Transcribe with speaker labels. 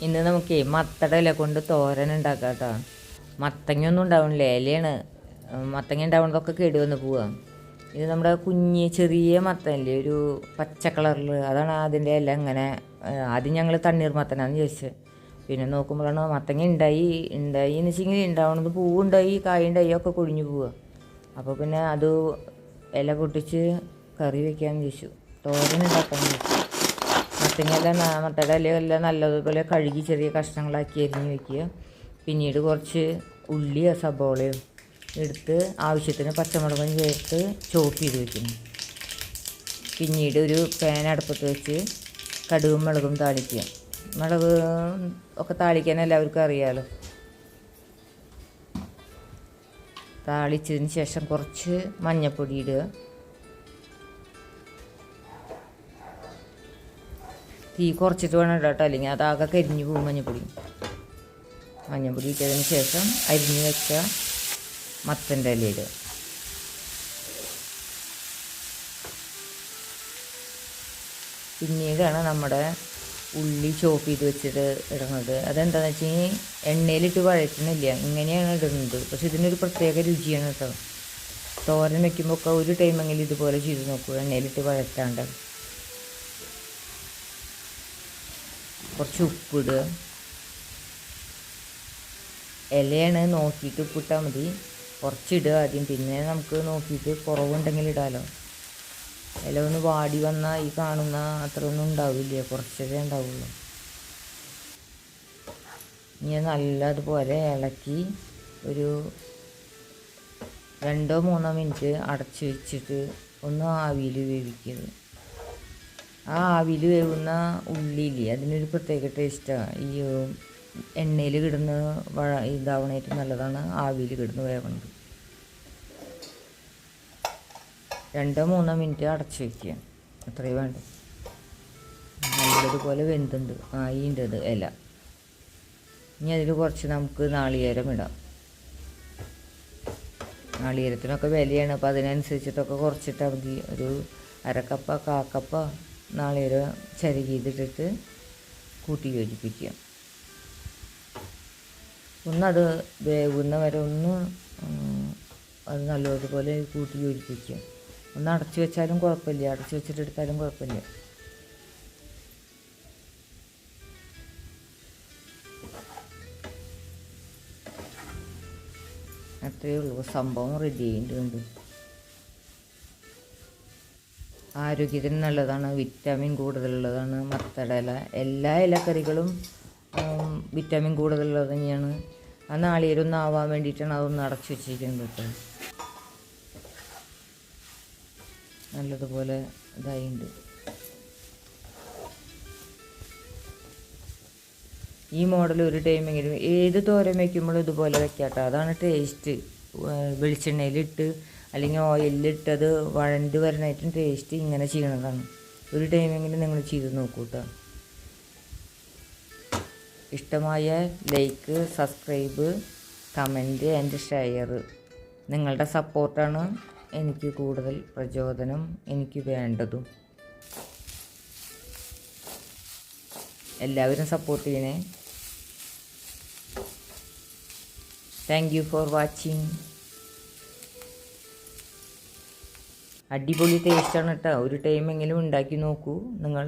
Speaker 1: ഇന്ന് നമുക്ക് മത്തട ഇല കൊണ്ട് തോരൻ ഉണ്ടാക്കാം കേട്ടോ മത്തങ്ങ ഒന്നും ഉണ്ടാവണില്ല ഇലയാണ് മത്തങ്ങ ഉണ്ടാവുന്നതൊക്കെ കേടുവന്ന് പോവുക ഇത് നമ്മുടെ കുഞ്ഞ് ചെറിയ മത്തനില്ലേ ഒരു പച്ച കളറിൽ അതാണ് അതിന്റെ ഇല ഇങ്ങനെ ആദ്യം ഞങ്ങൾ തണ്ണീർ മത്തനാന്ന് ചോദിച്ചത് പിന്നെ നോക്കുമ്പോഴാണ് മത്തങ്ങ ഉണ്ടായി ഉണ്ടായി എന്ന് വെച്ചെങ്കിൽ ഉണ്ടാവണത് പൂവുണ്ടായി കായുണ്ടായി ഒക്കെ കൊഴിഞ്ഞു പോവുക അപ്പോൾ പിന്നെ അത് ഇല പൊട്ടിച്ച് കറി വെക്കാമെന്ന് ചോദിച്ചു തോരൻ ഉണ്ടാക്കാമെന്ന് ചോദിച്ചു മത്തങ്ങയെല്ലാം മത്തയുടെ ഇലയെല്ലാം നല്ലതുപോലെ കഴുകി ചെറിയ കഷ്ണങ്ങളാക്കി അരിഞ്ഞ് വെക്കുക. പിന്നീട് കുറച്ച് ഉള്ളിയോ സബോളയോ എടുത്ത് ആവശ്യത്തിന് പച്ചമുളകും ചേർത്ത് ചോപ്പ് ചെയ്ത് വെക്കുന്നു പിന്നീട് ഒരു പാൻ അടുപ്പത്ത് വെച്ച് കടുകും മുളകും താളിക്കുക. മുളക് ഒക്കെ താളിക്കാൻ എല്ലാവർക്കും അറിയാമല്ലോ താളിച്ചതിന് ശേഷം കുറച്ച് മഞ്ഞൾപ്പൊടി ഇടുക. തീ കുറച്ചിട്ട് വേണം കേട്ടോ. അല്ലെങ്കിൽ അതാകെ കരിഞ്ഞു പോകും മഞ്ഞപ്പൊടി. മഞ്ഞപ്പൊടി ഇട്ടതിന് ശേഷം അരിഞ്ഞ് വെച്ച മത്തന്റെ ഇല ഇടുക. പിന്നീടാണ് നമ്മുടെ ഉള്ളി ചോപ്പ് ചെയ്ത് വെച്ചിട്ട് ഇടുന്നത്. അതെന്താണെന്ന് വെച്ച് കഴിഞ്ഞാൽ എണ്ണയിലിട്ട് വഴറ്റണില്ല. ഇങ്ങനെയാണ് ഇടുന്നത്. പക്ഷെ ഇതിനൊരു പ്രത്യേക രുചിയാണ് കേട്ടോ. തോരൻ വയ്ക്കുമ്പോൾ ഒക്കെ ഒരു ടൈമെങ്കിലും ഇതുപോലെ ചെയ്ത് നോക്കൂ. എണ്ണയിലിട്ട് വഴറ്റാണ്ട്. കുറച്ച് ഉപ്പിടുക ഇലയാണ് നോക്കിയിട്ട് ഉപ്പിട്ടാൽ മതി. കുറച്ചിടുക ആദ്യം. പിന്നെ നമുക്ക് നോക്കിയിട്ട് കുറവുണ്ടെങ്കിൽ ഇടാമല്ലോ ഇല ഒന്ന് വാടി വന്നാൽ ഈ കാണുന്ന അത്രയൊന്നും ഉണ്ടാവില്ല. കുറച്ചേ ഉണ്ടാവുള്ളൂ. ഇനി നല്ലതുപോലെ ഇളക്കി ഒരു രണ്ടോ മൂന്നോ മിനിറ്റ് അടച്ചു വെച്ചിട്ട് ഒന്ന് ആവിയിൽ വേവിക്കുക. ആ ആവിയിൽ വേവുന്ന ഉള്ളിയില്ലേ? അതിനൊരു പ്രത്യേക ടേസ്റ്റാണ് ഈ എണ്ണയിൽ കിടന്ന് വഴ ഇതാവണേറ്റ് നല്ലതാണ് ആവിയിൽ കിടന്ന് വേവണത്. രണ്ടോ മൂന്നോ മിനിറ്റ് അടച്ച് വയ്ക്കുക അത്രയും വേണ്ട. നല്ലതുപോലെ വെന്തുണ്ട്. ആയിന്റെ അത് ഇല. ഇനി അതിൽ കുറച്ച് നമുക്ക് നാളികേരം ഇടാം. നാളികേരത്തിനൊക്കെ വിലയാണ്. അപ്പോൾ അതിനനുസരിച്ചിട്ടൊക്കെ കുറച്ചിട്ടാൽ മതി. ഒരു അരക്കപ്പ കാക്കപ്പ നാളികേരം ചരുകിയിട്ടിട്ട് കൂട്ടി യോജിപ്പിക്കുക. ഒന്നത് വേവുന്ന വരെ ഒന്ന് അത് നല്ലതുപോലെ കൂട്ടി യോജിപ്പിക്കുക. ഒന്ന് അടച്ചു വെച്ചാലും കുഴപ്പമില്ല. അടച്ചു വെച്ചിട്ട് എടുത്താലും കുഴപ്പമില്ല. അത്രയേ ഉള്ളൂ. സംഭവം റെഡി ആയിട്ടുണ്ട്. ആരോഗ്യത്തിന് നല്ലതാണ് വിറ്റാമിൻ കൂടുതലുള്ളതാണ് മത്തട ഇല എല്ലാ ഇലക്കറികളും വിറ്റാമിൻ കൂടുതലുള്ളത് തന്നെയാണ്. ആ നാളികേരൊന്നും ആവാൻ വേണ്ടിയിട്ടാണ് അതൊന്ന് അടച്ചു വെച്ചിരിക്കുന്നത് കേട്ടോ. നല്ലതുപോലെ ഇതായിട്ടുണ്ട് ഈ മോഡൽ ഒരു ടൈമെങ്കിലും ഏത് തോരൻ വയ്ക്കുമ്പോഴും ഇതുപോലെ വെക്കാട്ടോ. അതാണ് ടേസ്റ്റ് വെളിച്ചെണ്ണയിലിട്ട് അല്ലെങ്കിൽ ഓയിലിട്ടത് വഴണ്ട് വരണായിട്ടും ടേസ്റ്റ് ഇങ്ങനെ ചെയ്യണതാണ്. ഒരു ടൈമെങ്കിലും നിങ്ങൾ ചെയ്ത് നോക്കൂ കേട്ടോ ഇഷ്ടമായ like subscribe comment and share നിങ്ങളുടെ സപ്പോർട്ടാണ് എനിക്ക് കൂടുതൽ പ്രചോദനം എനിക്ക് വേണ്ടതും. എല്ലാവരും സപ്പോർട്ട് ചെയ്യണേ. താങ്ക് യു ഫോർ വാച്ചിങ് അടിപൊളി ടേസ്റ്റാണ് കേട്ടോ ഒരു ടൈമെങ്കിലും ഉണ്ടാക്കി നോക്കൂ നിങ്ങൾ.